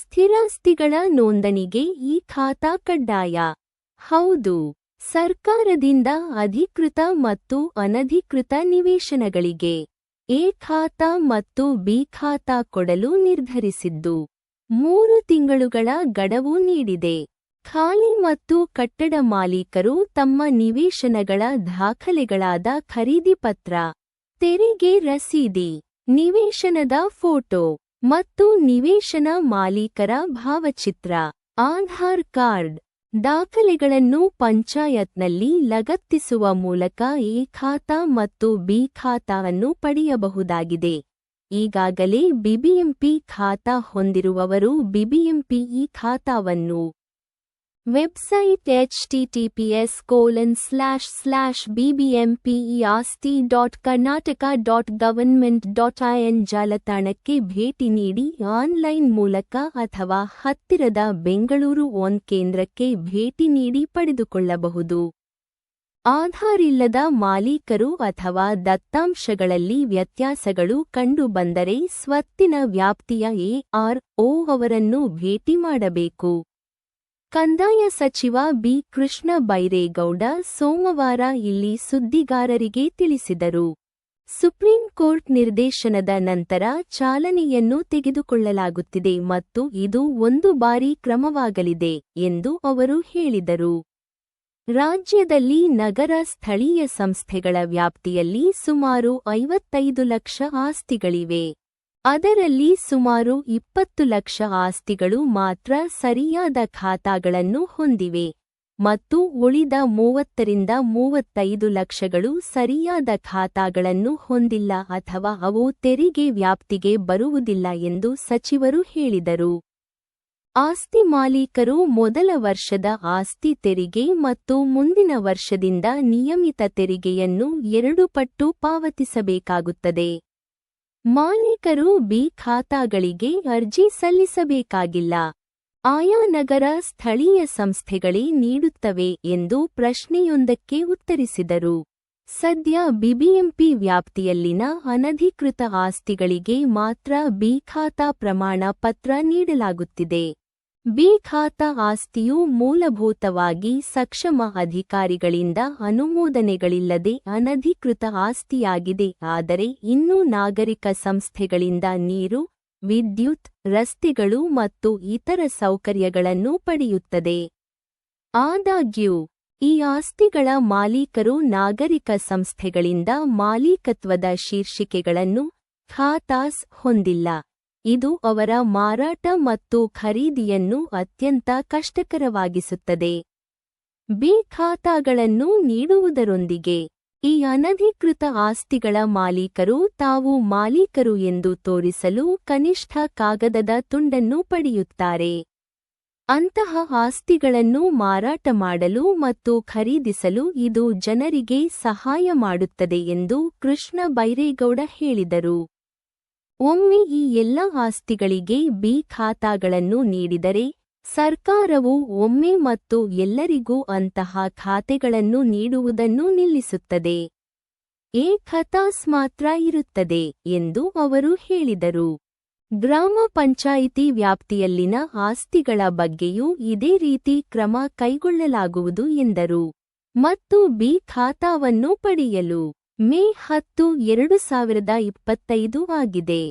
ಸ್ಥಿರಾಸ್ತಿಗಳ ನೋಂದಣಿಗೆ ಈ ಖಾತಾ ಕಡ್ಡಾಯ. ಹೌದು, ಸರ್ಕಾರದಿಂದ ಅಧಿಕೃತ ಮತ್ತು ಅನಧಿಕೃತ ನಿವೇಶನಗಳಿಗೆ ಎ ಖಾತಾ ಮತ್ತು ಬಿ ಖಾತಾ ಕೊಡಲು ನಿರ್ಧರಿಸಿದ್ದು, ಮೂರು ತಿಂಗಳುಗಳ ಗಡವು ನೀಡಿದೆ. ಖಾಲಿ ಮತ್ತು ಕಟ್ಟಡ ಮಾಲೀಕರು ತಮ್ಮ ನಿವೇಶನಗಳ ದಾಖಲೆಗಳಾದ ಖರೀದಿ ಪತ್ರ, ತೆರಿಗೆ ರಸೀದಿ, ನಿವೇಶನದ ಫೋಟೋ ಮತ್ತು ನಿವೇಶನ ಮಾಲೀಕರ ಭಾವಚಿತ್ರ. ಆಧಾರ್ ಕಾರ್ಡ್. ದಾಖಲೆಗಳನ್ನು ಪಂಚಾಯತ್ನಲ್ಲಿ ಲಗತ್ತಿಸುವ ಮೂಲಕ ಎ ಖಾತಾ ಮತ್ತು ಬಿ ಖಾತಾವನ್ನು ಪಡೆಯಬಹುದಾಗಿದೆ. ಈಗಾಗಲೇ ಬಿಬಿಎಂಪಿ ಖಾತಾ ಹೊಂದಿರುವವರು ಬಿಬಿಎಂಪಿ ಈ ಖಾತಾವನ್ನು dot Karnataka dot government dot IN ಜಾಲತಾಣಕ್ಕೆ ಭೇಟಿ ನೀಡಿ ಆನ್ಲೈನ್ ಮೂಲಕ ಅಥವಾ ಹತ್ತಿರದ ಬೆಂಗಳೂರು ಒನ್ ಕೇಂದ್ರಕ್ಕೆ ಭೇಟಿ ನೀಡಿ ಪಡೆದುಕೊಳ್ಳಬಹುದು. ಆಧಾರಿಲ್ಲದ ಮಾಲೀಕರು ಅಥವಾ ದತ್ತಾಂಶಗಳಲ್ಲಿ ವ್ಯತ್ಯಾಸಗಳು ಕಂಡುಬಂದರೆ ಸ್ವತ್ತಿನ ವ್ಯಾಪ್ತಿಯ ಎಆರ್ಒ ಅವರನ್ನು ಭೇಟಿ ಮಾಡಬೇಕು. ಕಂದಾಯ ಸಚಿವ ಬಿ. ಕೃಷ್ಣ ಬೈರೇಗೌಡ ಸೋಮವಾರ ಇಲ್ಲಿ ಸುದ್ದಿಗಾರರಿಗೆ ತಿಳಿಸಿದರು. ಸುಪ್ರೀಂ ಕೋರ್ಟ್ ನಿರ್ದೇಶನದ ನಂತರ ಚಾಲನೆಯನ್ನು ತೆಗೆದುಕೊಳ್ಳಲಾಗುತ್ತಿದೆ ಮತ್ತು ಇದು ಒಂದು ಬಾರಿ ಕ್ರಮವಾಗಲಿದೆ ಎಂದು ಅವರು ಹೇಳಿದರು. ರಾಜ್ಯದಲ್ಲಿ ನಗರ ಸ್ಥಳೀಯ ಸಂಸ್ಥೆಗಳ ವ್ಯಾಪ್ತಿಯಲ್ಲಿ ಸುಮಾರು ಐವತ್ತೈದು ಲಕ್ಷ ಆಸ್ತಿಗಳಿವೆ. ಅದರಲ್ಲಿ ಸುಮಾರು ಇಪ್ಪತ್ತು ಲಕ್ಷ ಆಸ್ತಿಗಳು ಮಾತ್ರ ಸರಿಯಾದ ಖಾತಾಗಳನ್ನು ಹೊಂದಿವೆ ಮತ್ತು ಉಳಿದ ಮೂವತ್ತರಿಂದ ಮೂವತ್ತೈದು ಲಕ್ಷಗಳು ಸರಿಯಾದ ಖಾತಾಗಳನ್ನು ಹೊಂದಿಲ್ಲ ಅಥವಾ ಅವು ತೆರಿಗೆ ವ್ಯಾಪ್ತಿಗೆ ಬರುವುದಿಲ್ಲ ಎಂದು ಸಚಿವರು ಹೇಳಿದರು. ಆಸ್ತಿ ಮಾಲೀಕರು ಮೊದಲ ವರ್ಷದ ಆಸ್ತಿ ತೆರಿಗೆ ಮತ್ತು ಮುಂದಿನ ವರ್ಷದಿಂದ ನಿಯಮಿತ ತೆರಿಗೆಯನ್ನು ಎರಡು ಪಟ್ಟು ಪಾವತಿಸಬೇಕಾಗುತ್ತದೆ. ಮಾಲೀಕರು ಬಿ ಖಾತಾಗಳಿಗೆ ಅರ್ಜಿ ಸಲ್ಲಿಸಬೇಕಾಗಿಲ್ಲ. ಆಯಾ ನಗರ ಸ್ಥಳೀಯ ಸಂಸ್ಥೆಗಳೇ ನೀಡುತ್ತವೆ ಎಂದು ಪ್ರಶ್ನೆಯೊಂದಕ್ಕೆ ಉತ್ತರಿಸಿದರು. ಸದ್ಯ ಬಿಬಿಎಂಪಿ ವ್ಯಾಪ್ತಿಯಲ್ಲಿನ ಅನಧಿಕೃತ ಆಸ್ತಿಗಳಿಗೆ ಮಾತ್ರ ಬಿ ಖಾತಾ ಪ್ರಮಾಣ ಪತ್ರ ನೀಡಲಾಗುತ್ತಿದೆ. ಬಿ ಖಾತಾ ಆಸ್ತಿಯು ಮೂಲಭೂತವಾಗಿ ಸಕ್ಷಮ ಅಧಿಕಾರಿಗಳಿಂದ ಅನುಮೋದನೆಗಳಿಲ್ಲದೆ ಅನಧಿಕೃತ ಆಸ್ತಿಯಾಗಿದೆ. ಆದರೆ ಇನ್ನೂ ನಾಗರಿಕ ಸಂಸ್ಥೆಗಳಿಂದ ನೀರು, ವಿದ್ಯುತ್, ರಸ್ತೆಗಳು ಮತ್ತು ಇತರ ಸೌಕರ್ಯಗಳನ್ನು ಪಡೆಯುತ್ತದೆ. ಆದಾಗ್ಯೂ, ಈ ಆಸ್ತಿಗಳ ಮಾಲೀಕರು ನಾಗರಿಕ ಸಂಸ್ಥೆಗಳಿಂದ ಮಾಲೀಕತ್ವದ ಶೀರ್ಷಿಕೆಗಳನ್ನು ಖಾತಾಸ್ ಹೊಂದಿಲ್ಲ. ಇದು ಅವರ ಮಾರಾಟ ಮತ್ತು ಖರೀದಿಯನ್ನು ಅತ್ಯಂತ ಕಷ್ಟಕರವಾಗಿಸುತ್ತದೆ. ಬಿ ಖಾತಾಗಳನ್ನು ನೀಡುವುದರೊಂದಿಗೆ, ಈ ಅನಧಿಕೃತ ಆಸ್ತಿಗಳ ಮಾಲೀಕರು ತಾವು ಮಾಲೀಕರು ಎಂದು ತೋರಿಸಲು ಕನಿಷ್ಠ ಕಾಗದದ ತುಂಡನ್ನು ಪಡೆಯುತ್ತಾರೆ. ಅಂತಹ ಆಸ್ತಿಗಳನ್ನು ಮಾರಾಟ ಮಾಡಲು ಮತ್ತು ಖರೀದಿಸಲು ಇದು ಜನರಿಗೆ ಸಹಾಯ ಮಾಡುತ್ತದೆ ಎಂದು ಕೃಷ್ಣ ಬೈರೇಗೌಡ ಹೇಳಿದರು. ಒಮ್ಮೆ ಈ ಎಲ್ಲ ಆಸ್ತಿಗಳಿಗೆ ಬಿ ಖಾತಾಗಳನ್ನು ನೀಡಿದರೆ, ಸರ್ಕಾರವು ಒಮ್ಮೆ ಮತ್ತು ಎಲ್ಲರಿಗೂ ಅಂತಹ ಖಾತೆಗಳನ್ನು ನೀಡುವುದನ್ನು ನಿಲ್ಲಿಸುತ್ತದೆ. ಎ ಖತಾಸ್ ಮಾತ್ರ ಇರುತ್ತದೆ ಎಂದು ಅವರು ಹೇಳಿದರು. ಗ್ರಾಮ ಪಂಚಾಯಿತಿ ವ್ಯಾಪ್ತಿಯಲ್ಲಿನ ಆಸ್ತಿಗಳ ಬಗ್ಗೆಯೂ ಇದೇ ರೀತಿ ಕ್ರಮ ಕೈಗೊಳ್ಳಲಾಗುವುದು ಎಂದರು. ಮತ್ತು ಬಿ ಖಾತಾವನ್ನು ಪಡೆಯಲು ಮೇ ಹತ್ತು ಎರಡು ಸಾವಿರದ ಇಪ್ಪತ್ತೈದು ಆಗಿದೆ.